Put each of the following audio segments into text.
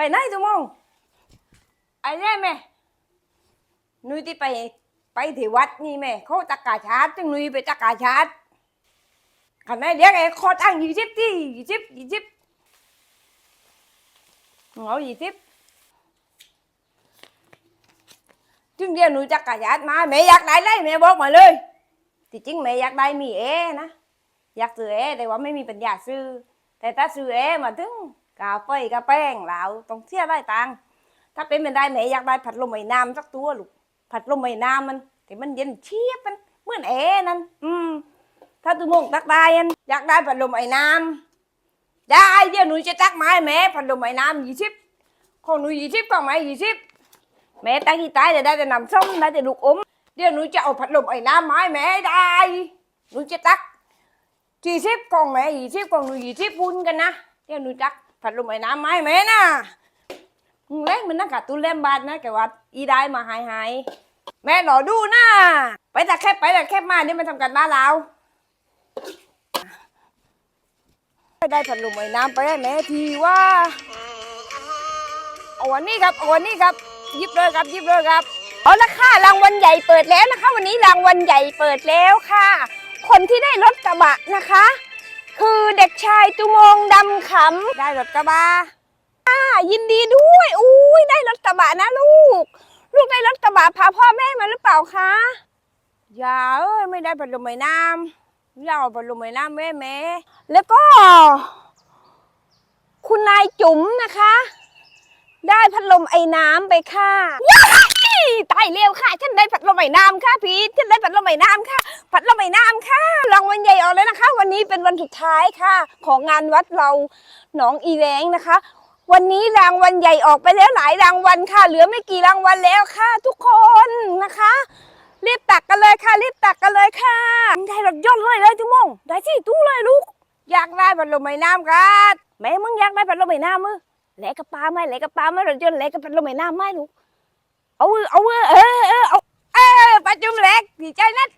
ไปไหนทุกมงไอ้เนี่ยแม่นุ้ยที่ไปไปที่วัดนี่แม่เขาตะกาชาร์จจึงนุ้ยไปตะกาชาร์จขันไหนเดี๋ยวไอ้คอตั้งยี่สิบที่ยี่สิบยี่สิบเอายี่สิบจึงเดี๋ยวหนูจะกาชาร์จมาแม่อยากได้เลยแม่บอกมาเลยที่จริงแม่อยากได้มีเอนะอยากซื้อเอแต่ว่าไม่มีปัญญาซื้อแต่ถ้าซื้อเอมาถึง กาไฟกาแป้งเหลาต้องเสียได้ตังค์ถ้าเป็นเป็นได้แม่อยากได้ผัดลมไอ้น้ำสักตัวลูกผัดลมไอ้น้ำมันแต่มันเย็นเชียบมันเหมือนเอนั่นอืมถ้าตุมงตักได้อันอยากได้ผัดลมไอ้น้ำได้เดี๋ยวหนูจะตักไม้แม่ผัดลมไอ้น้ำยี่สิบของหนูยี่สิบของแม่ยี่สิบแม่ตั้งที่ตายจะได้แต่น้ำส้มได้แต่ลูกอมเดี๋ยวหนูจะเอาผัดลมไอ้น้ำมาให้แม่ได้หนูจะตักยี่สิบกล่องแม่ยี่สิบกล่องหนูยี่สิบพุนกันนะเดี๋ยวหนูจัก ผัดลมไอ้น้ำไม้แม่นะมึงเล่นมันนักกะตุ้นเล่มบาทนะแกว่าอีได้มาหายหายแม่รอดูนะไปแต่แคบไปแต่แคบมาเนี่ยมันทำกันบ้านเราได้ผัดลมไอ้น้ำไปให้แม่ทีว่าเอาวันนี้ครับเอาวันนี้ครับยิบเลยครับยิบเลยครับเอาละค่ะรางวัลใหญ่เปิดแล้วนะคะ วันนี้รางวัลใหญ่เปิดแล้วค่ะ คนที่ได้รถกระบะนะคะ คือเด็กชายตุมงดำขได้รถกระบะำค่ะยินดีด้วยอุ้ยได้รถกระบะนะลูก ลูกได้รถกระบะพาพ่อแม่มาหรือเปล่าคะอย่าเอ้ยไม่ได้ผัดลมไอ้น้ำอย่าเอาผัดลมไอ้น้ำแม่แม่แล้วก็ คุณนายจุ๋มนะคะ ได้พัดลมไอ้น้ำไปค่ะว้าย ตายเร็วค่ะ ฉันได้พัดลมไอ้น้ำค่ะพีทฉันได้พัดลมไอ้น้ำค่ะพัดลมไอ้น้ำค่ะรางวัลใหญ่ออกเลยนะคะ วันนี้เป็นวันสุดท้ายค่ะ ของงานวัดเราหนองอีแวงนะคะ วันนี้รางวัลใหญ่ออกไปแล้วหลายรางวัลค่ะ เหลือไม่กี่รางวัลแล้วค่ะ ทุกคนนะคะ รีบตักกันเลยค่ะ รีบตักกันเลยค่ะ ได้รถยนต์เลยเลยทุกมงได้ที่ตู้เลยลูก อยากได้ผัดลมไอ้น้ำครับแม่มึงอยากได้พัดลมไอ้น้ำมือแหลกกระปาไหมแหลกกระปาไหมรถยนต์แหลกกระพัดลมไอ้น้ำไหมลูก เอามือเอามือเออเออเอาเออปัจจุบันเล็กดีใจนัด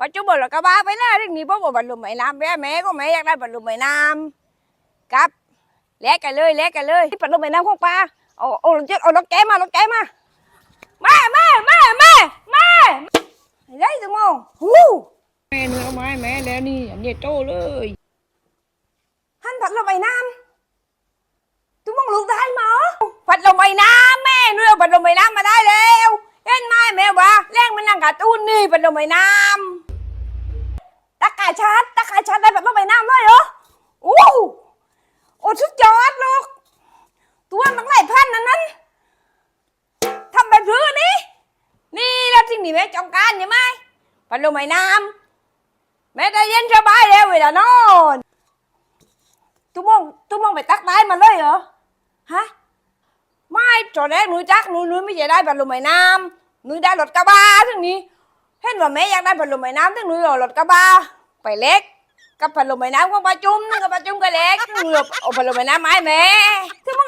ปัจจุบันเรากระบะไปหน้าเรื่องนี้เพราะว่าบรรลุไม่น้ำแม่แม่ก็แม่อยากได้บรรลุไม่น้ำครับเล็กกันเลยเล็กกันเลยที่พัดลมไอ้น้ำของปลาเอาเอารถยนต์เอารถแกมารถแกมาแม่แม่แม่แม่แม่ได้สมองฮู้แม่เนื้อไม้แม่แล้วนี่อันนี้โตเลยหันพัดลมไอ้น้ำทุกมองลูกได้ไหมผัดลมไอ้น้ำแม่เนื้อาตูนนี่ผัดลมไอ้น้ำตะกายชาร์จตะกายชาร์จได้พัดลมไอ้น้ำด้วยเหรออู้โอ้สุดยอดลูกตัวมันหลายพันนั่นนั้นทำแบบพื้นนี่นี่แล้วที่นี่แม่จองการใช่ไหมผัดลมไอ้น้ำแม่ได้เย็นสบายแล้วเวลานอนทุกมองทุกมองไปตักได้มาเลยเหรอฮะไม่ตอนแรกหนูจักหนูหนูไม่จะได้ผัดลมไอ้น้ำ หนูได้รถกระบะทั้งนี้เห็นว่าแม่อยากได้ผัดลมไม้น้ำทั้งนุ้ยเอารถกระบะไปเล็กกับผัดลมไม้น้ำของปลาจุ้มนั่นกับปลาจุ้มก็เล็กหนูเอาผัดลมไม้น้ำมาให้แม่ถึงมึ